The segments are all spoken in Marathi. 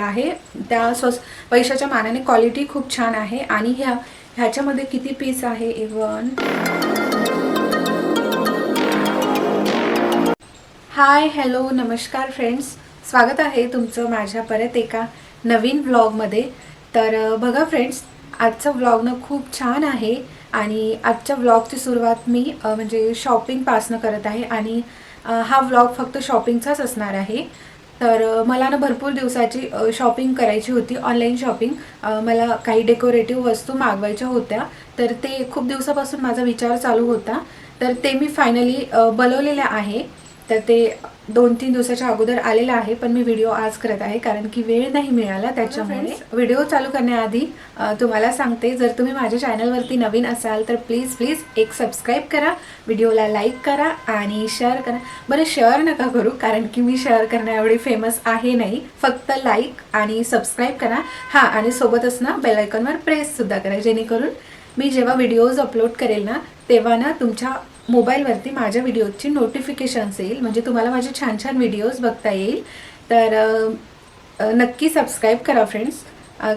आहे. त्या स्वस् पैशाच्या मानाने क्वालिटी खूप छान आहे. आणि ह्या ह्याच्यामध्ये किती पीस आहे इवन हाय हॅलो नमस्कार फ्रेंड्स स्वागत आहे तुमचं माझ्या परत एका नवीन व्लॉगमध्ये तर बघा फ्रेंड्स आजचा व्लॉग ना खूप छान आहे. आणि आजच्या व्लॉगची सुरुवात मी म्हणजे शॉपिंगपासनं करत आहे. आणि हा व्लॉग फक्त शॉपिंगचाच असणार आहे. तर मला ना भरपूर दिवसाची शॉपिंग करायची होती ऑनलाईन शॉपिंग. मला काही डेकोरेटिव्ह वस्तू मागवायच्या होत्या. तर ते खूप दिवसापासून माझा विचार चालू होता. तर ते मी फायनली बनवलेलं आहे. तर ते दोन तीन दिवसाच्या अगोदर आलेलं आहे पण मी व्हिडिओ आज करत आहे कारण की वेळ नाही मिळाला त्याच्यामुळे. व्हिडिओ चालू करण्याआधी तुम्हाला सांगते जर तुम्ही माझ्या चॅनलवरती नवीन असाल तर प्लीज प्लीज एक सबस्क्राईब करा व्हिडिओला लाईक करा आणि शेअर करा. बरं शेअर नका करू कारण की मी शेअर करण्या एवढी फेमस आहे नाही. फक्त लाईक आणि सबस्क्राईब करा. हां आणि सोबतच ना बेलायकॉनवर प्रेससुद्धा करा जेणेकरून मी जेव्हा व्हिडिओज अपलोड करेल ना तेव्हा ना तुमच्या मोबाईलवरती माझ्या व्हिडिओची नोटिफिकेशन्स येईल. म्हणजे तुम्हाला माझे छान छान व्हिडिओज बघता येईल. तर नक्की सबस्क्राईब करा फ्रेंड्स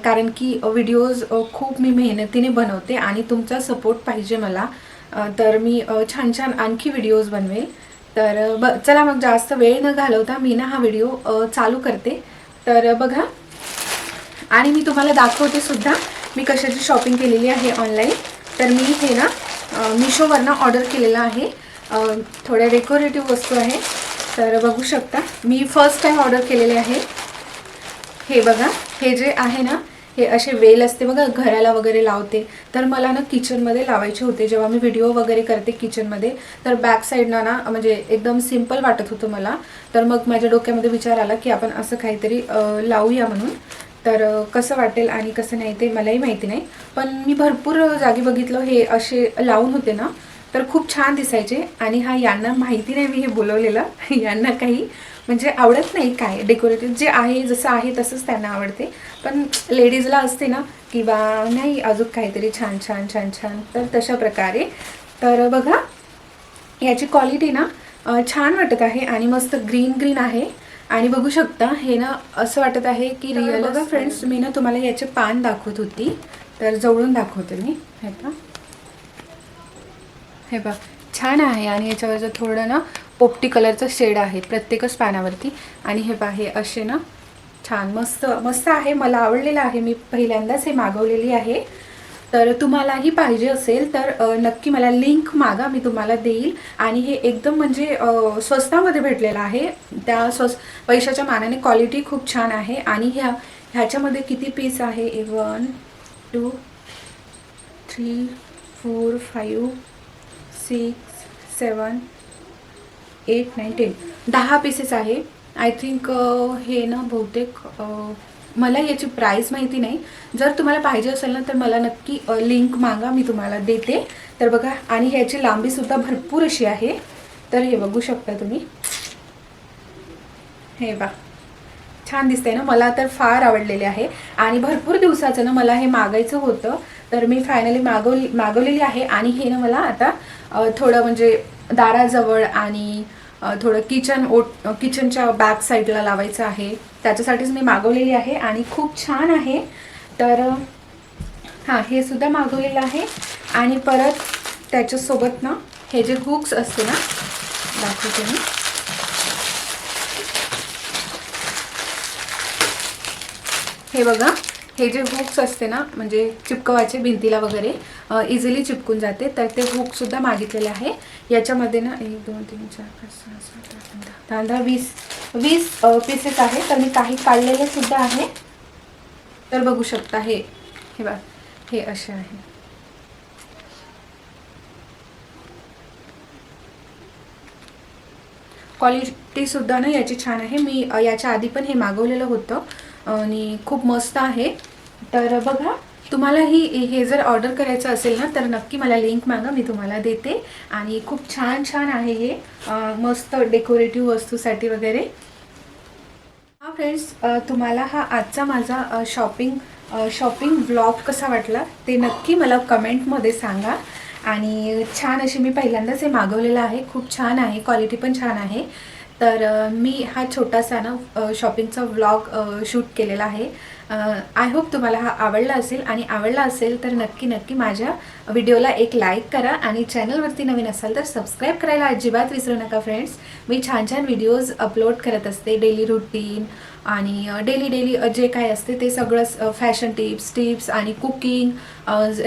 कारण की व्हिडिओज खूप मी मेहनतीने बनवते आणि तुमचा सपोर्ट पाहिजे मला. तर मी छान छान आणखी व्हिडिओज बनवेल. तर ब चला मग जास्त वेळ न घालवता मी ना हा व्हिडिओ चालू करते. तर बघा. आणि मी तुम्हाला दाखवते सुद्धा मी कशाची शॉपिंग केलेली आहे ऑनलाईन तर मी हे ना मिशोवरनं ऑर्डर केलेलं आहे. थोड्या डेकोरेटिव्ह वस्तू आहे. तर बघू शकता. मी फर्स्ट टाईम ऑर्डर केलेले आहे. हे बघा. हे जे आहे ना हे असे वेल असते बघा घराला वगैरे लावते. तर मला ना किचनमध्ये लावायचे होते. जेव्हा मी व्हिडिओ वगैरे करते किचनमध्ये तर बॅक साईडनं ना म्हणजे एकदम सिंपल वाटत होतं मला. तर मग माझ्या डोक्यामध्ये विचार आला की आपण असं काहीतरी लावूया म्हणून. तर कसं वाटेल आणि कसं नाही ते मलाही माहिती नाही. पण मी भरपूर जागी बघितलं हे असे लावून होते ना तर खूप छान दिसायचे. आणि हा यांना माहिती नाही मी हे बोलवलेलं. यांना काही म्हणजे आवडत नाही काय डेकोरेटिव्ह. जे आहे जसं आहे तसंच त्यांना आवडते. पण लेडीजला असते ना की बा नाही अजून काहीतरी छान छान छान छान. तर तशा प्रकारे. तर बघा याची क्वालिटी ना छान वाटत आहे आणि मस्त ग्रीन ग्रीन आहे. आणि बघू शकता हे ना असं वाटत आहे की रिअल बघा फ्रेंड्स मी ना तुम्हाला याचे पान दाखवत होती. तर जवळून दाखवते मी. हे पहा. हे बघ छान आहे आणि याच्यावरचं थोडं ना पोपटी कलरचं शेड आहे प्रत्येकच पानावरती. आणि हे पहा हे असे ना छान मस्त मस्त आहे. मला आवडलेलं आहे. मी पहिल्यांदाच हे मागवलेली आहे. तर तुम्हालाही पाहिजे असेल तर नक्की मला लिंक मागा मी तुम्हाला देईल. आणि हे एकदम म्हणजे स्वस्तामध्ये भेटलेलं आहे. त्या स्वस् पैशाच्या मानाने क्वालिटी खूप छान आहे. आणि ह्या ह्याच्यामध्ये किती पीस आहे? One two three four five six seven eight nine ten दहा पीसेस आहे. आय थिंक हे ना बहुतेक मला याची प्राईस माहिती नाही. जर तुम्हाला पाहिजे असेल ना तर मला नक्की लिंक मागा मी तुम्हाला देते. तर बघा आणि ह्याची लांबीसुद्धा भरपूर अशी आहे. तर हे बघू शकता तुम्ही. हे बा छान दिसतंय ना? मला तर फार आवडलेले आहे. आणि भरपूर दिवसाचं ना मला हे मागायचं होतं. तर मी फायनली मागवली मागवलेली आहे. आणि हे ना मला आता थोडं म्हणजे दाराजवळ आणि थोडं किचन ओट किचनच्या बॅक साईडला लावायचं आहे. त्याच्यासाठीच मी मागवलेली आहे आणि खूप छान आहे. तर हां हे सुद्धा मागवलेलं आहे. आणि परत त्याच्यासोबत ना हे जे हुक्स असते ना दाखवते मी. हे बघा. हे जे हुक्स असते ना म्हणजे चिपकवायचे भिंतीला वगैरे इझिली चिपकून जाते. तर ते हुकसुद्धा मागितलेले आहे. याच्यामध्ये ना एक दोन तीन चार पाच सहा सात आठ दहा दहा दहा वीस वीस पीसेस आहे तर मी काही काढलेले सुद्धा आहे. तर बघू शकता हे. हे बा हे असे आहे. क्वालिटीसुद्धा ना याची छान आहे. मी याच्या आधी पण हे मागवलेलं होतं. आणि खूप मस्त आहे. तर बघा तुम्हाला ही हे जर ऑर्डर करायचं असेल ना तर नक्की मला लिंक मागा मी तुम्हाला देते. आणि खूप छान छान आहे हे मस्त डेकोरेटिव्ह वस्तूसाठी वगैरे. हा फ्रेंड्स तुम्हाला हा आजचा माझा शॉपिंग शॉपिंग ब्लॉग कसा वाटला ते नक्की मला कमेंटमध्ये सांगा. आणि छान अशी मी पहिल्यांदाच हे मागवलेलं आहे. खूप छान आहे क्वालिटी पण छान आहे. तर मी हा छोटासा ना शॉपिंगचा व्लॉग शूट केलेला आहे. आय होप तुम्हाला हा आवडला असेल आणि आवडला असेल तर नक्की नक्की माझ्या व्हिडिओला एक लाईक करा आणि चॅनलवरती नवीन असाल तर सबस्क्राईब करायला अजिबात विसरू नका फ्रेंड्स मी छान छान व्हिडिओज अपलोड करत असते डेली रुटीन आणि डेली डेली जे काय असते ते सगळंच फॅशन टिप्स टिप्स आणि कुकिंग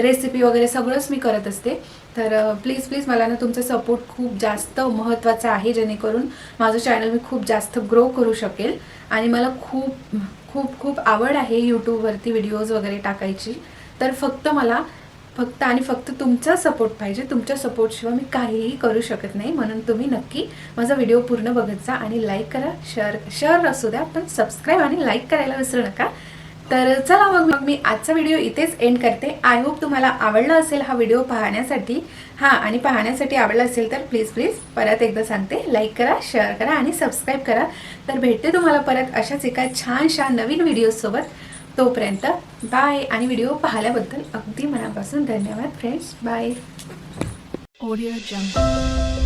रेसिपी वगैरे सगळंच मी करत असते. तर प्लीज प्लीज मला ना तुमचा सपोर्ट खूप जास्त महत्त्वाचा आहे जेणेकरून माझं चॅनल मी खूप जास्त ग्रो करू शकेल आणि मला खूप खूप खूप आवड आहे यूट्यूबवरती व्हिडिओज वगैरे टाकायची. तर फक्त मला फक्त आणि फक्त तुमचा सपोर्ट पाहिजे. तुमच्या सपोर्टशिवाय मी काहीही करू शकत नाही. म्हणून तुम्ही नक्की माझा व्हिडिओ पूर्ण बघत जा आणि लाईक करा शेअर शेअर असू द्या पण सबस्क्राईब आणि लाईक करायला विसरू नका. तर चला मग मग मी आजचा व्हिडिओ इथेच एंड करते. आय होप तुम्हाला आवडला असेल हा व्हिडिओ पाहण्यासाठी. हां आणि पाहण्यासाठी आवडला असेल तर प्लीज प्लीज परत एकदा सांगते. लाईक करा शेअर करा आणि सबस्क्राईब करा. तर भेटते तुम्हाला परत अशाच एका छानशा नवीन व्हिडिओसोबत तोपर्यंत बाय आणि व्हिडिओ पाहिल्याबद्दल अगदी मनापासून धन्यवाद फ्रेंड्स बाय ओरिओ Jungle.